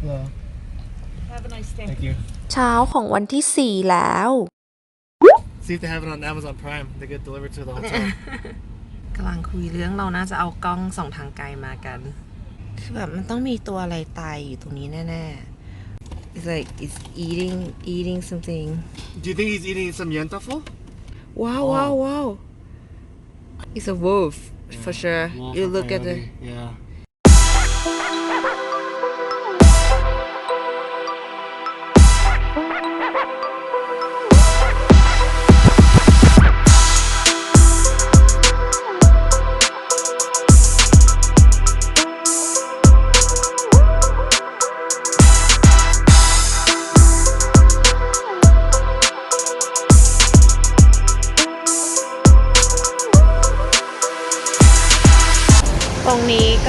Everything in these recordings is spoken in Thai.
Hello. Have a nice day Thank you. เช้าของวันที่ 4 แล้ว See if they have it on Amazon Prime. They get delivered to the hotel. กำลังคุยเรื่องเราน่าจะเอากล้องส่องทางไกลมากัน คือแบบมันต้องมีตัวอะไรตายอยู่ตรงนี้แน่ๆ It's like it's eating eating something Do you think he's eating some yentafel? Wow wow wow It's a wolf for sure You look at the Yeah.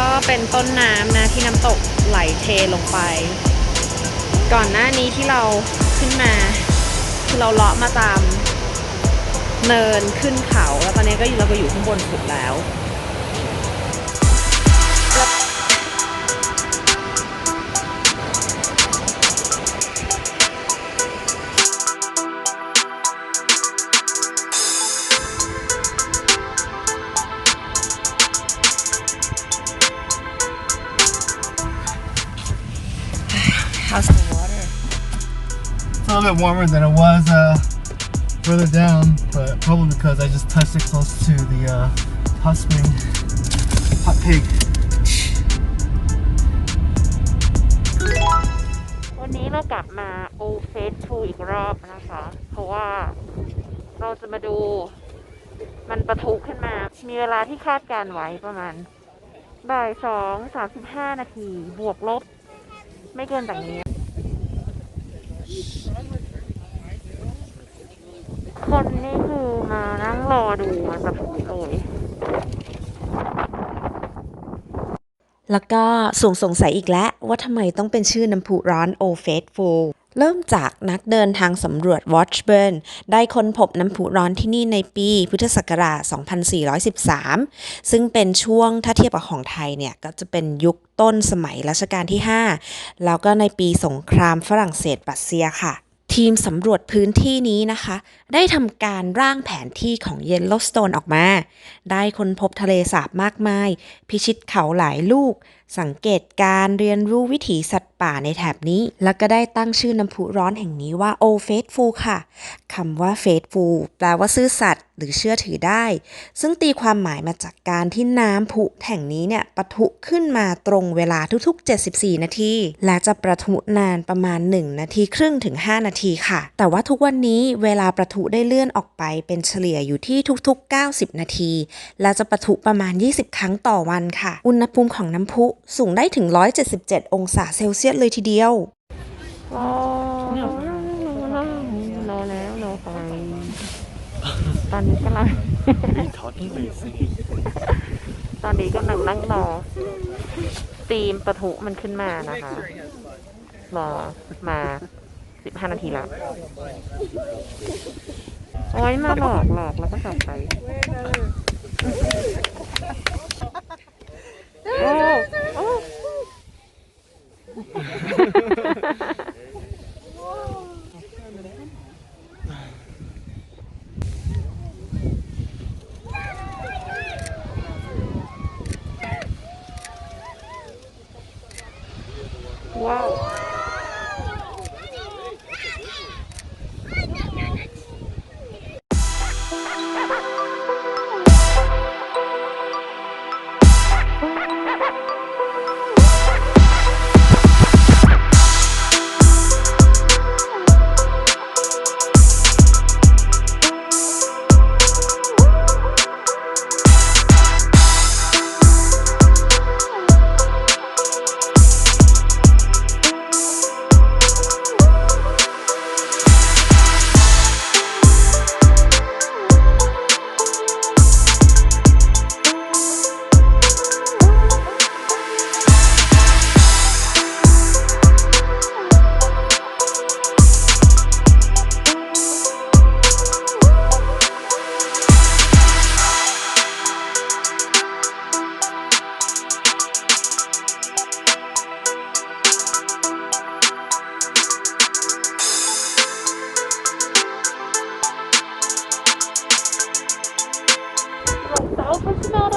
ก็เป็นต้นน้ำนะที่น้ำตกไหลเทลงไป ก่อนหน้านี้ที่เราขึ้นมาคือเราเลาะมาตามเนินขึ้นเขา แล้วตอนนี้ก็เราก็อยู่ข้างบนสุดแล้ว little bit warmer than it was uh, further down, but probably because I just touched it close to the uh, hot spring, hot pig. วันนี้เรากลับมาโอเฟสทูอีกรอบนะคะ เพราะว่าเราจะมาดูมันประทุขึ้นมา มีเวลาที่คาดการไว้ประมาณบ่ายสองสามสิบห้านาที บวกลบ ไม่เกินจากนี้ คนนี่คือมานั่งรอดูมันประทุเลยแล้วก็สงสงสัยอีกแล้วว่าทำไมต้องเป็นชื่อน้ำพุร้อนโอเฟสโฟ เริ่มจากนักเดินทางสำรวจวอชเบิร์นได้ค้นพบน้ำพุร้อนที่นี่ในปีพุทธศักราช 2413 ซึ่งเป็นช่วงถ้าเทียบกับของไทยเนี่ย ก็จะเป็นยุคต้นสมัยรัชกาลที่ 5 แล้วก็ในปีสงครามฝรั่งเศสปัสเซียค่ะ ทีมสำรวจพื้นที่นี้นะคะ ได้ทำการร่างแผนที่ของเยลโลสโตนออกมา ได้ค้นพบทะเลสาบมากมาย พิชิตเขาหลายลูก สังเกตการเรียนรู้วิถีสัตว์ป่าในแถบนี้ แล้วก็ได้ตั้งชื่อน้ำพุร้อนแห่งนี้ว่า O Faithful ค่ะคำว่า Faithful แปลว่าซื่อสัตย์หรือเชื่อถือได้ ซึ่งตีความหมายมาจากการที่น้ำพุแห่งนี้เนี่ยปะทุขึ้นมาตรงเวลาทุกๆ 74 นาที และจะประทุนานประมาณ 1 นาทีครึ่งถึง 5 นาทีค่ะ แต่ว่าทุกวันนี้เวลาประทุได้เลื่อนออกไปเป็นเฉลี่ยอยู่ที่ทุกๆ 90 นาที และจะประทุประมาณ 20 ครั้งต่อวันค่ะ อุณหภูมิของน้ำพุสูงได้ถึง 177 องศาเซลเซียสเลยทีเดียวรอรอแล้วรอไปตอนนี้กำลังตอนนี้กำลังนั่งรอตีมประทุมันขึ้นมานะคะรอมา สิบห้านาทีแล้วโอ้ยมาหลอกหลอกแล้วก็กลับไป โอ้โอ้ว้าว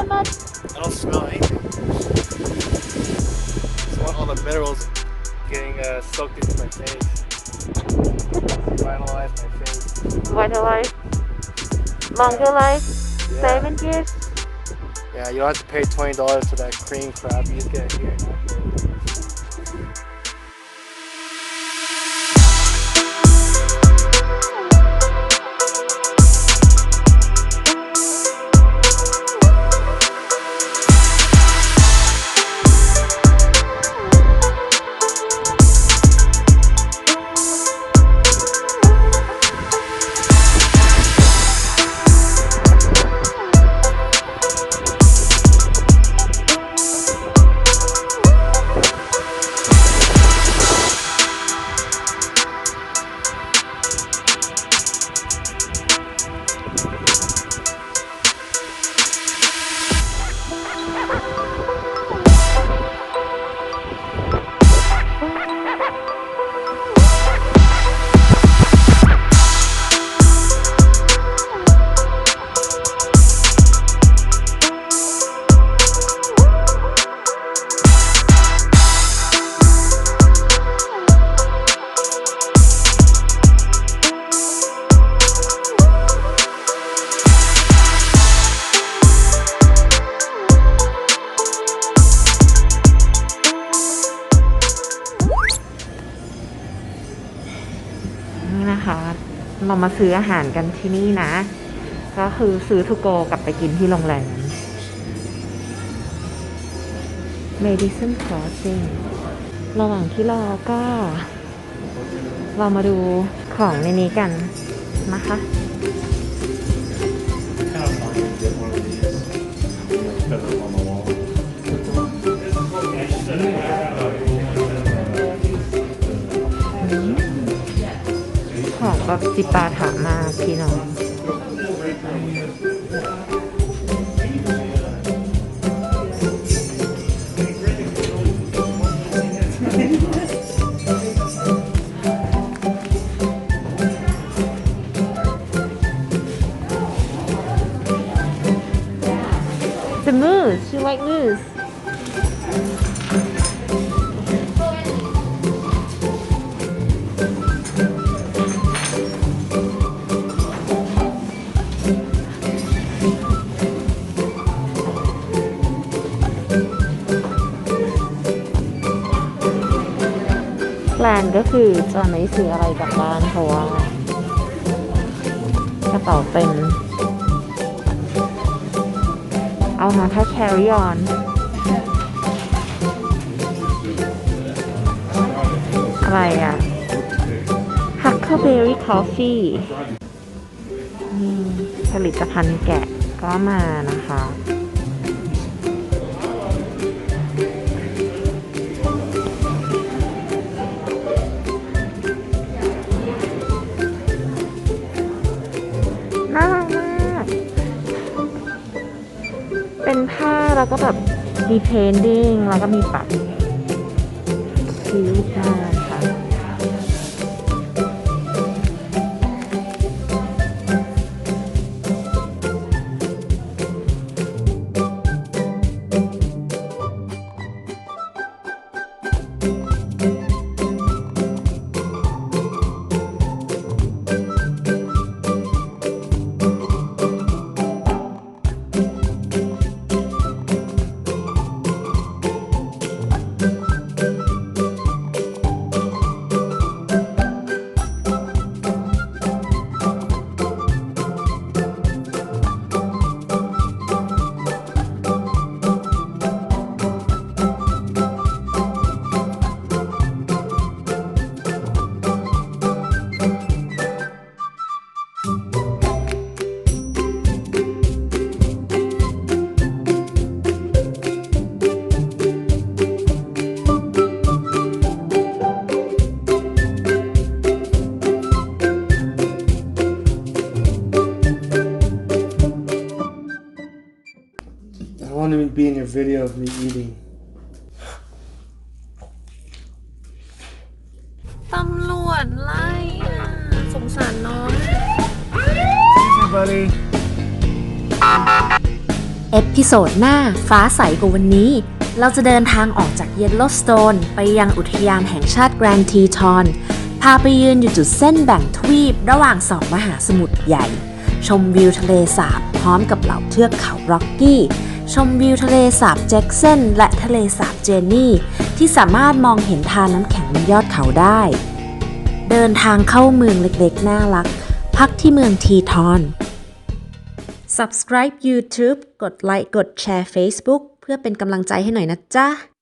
that much? I don't smell anything. Just want all the minerals getting uh, soaked into my face. Vitalize my face. Vitalize? Longer yeah. life? Yeah. Seven years? Yeah, you don't have to pay $20 for that cream crap. You get here. เรามาซื้ออาหารกันที่นี่นะ ก็คือซื้อทูโกกลับไปกินที่โรงแรม Medicine Crossing ระหว่างที่รอก็เรามาดูของในนี้กันนะคะ ของแบบจิปาถามากพี่น้อง ก็คือจะไม่ซื้ออะไรกลับบ้านเพราะว่ากระเป๋าเต็มเอามาแค่ carry on อะไรอะ Huckleberry Coffee นี่ผลิตภัณฑ์แกะก็มานะคะ เป็นผ้าแล้วก็แบบดีเพนดิ้งแล้วก็มีปักคิ้วมาก video of me eating. ตำรวจไล่อะสงสารน้อง Hey, buddy. เอพิโซดหน้าฟ้าใสกว่าวันนี้ เราจะเดินทางออกจากเยลโลสโตนไปยังอุทยานแห่งชาติแกรนทีทอน พาไปยืนอยู่จุดเส้นแบ่งทวีป ระหว่างสองมหาสมุทรใหญ่ ชมวิวทะเลสาบพร้อมกับเหล่าเทือกเขาร็อกกี้ ชมวิวทะเลสาบแจ็กสันและทะเลสาบเจนนี่ ที่สามารถมองเห็นทานน้ำแข็งบนยอดเขาได้ เดินทางเข้าเมืองเล็กๆ น่ารัก พักที่เมืองทีทอน subscribe YouTube กดไลค์กดแชร์ Facebook เพื่อเป็นกำลังใจให้หน่อยนะจ๊ะ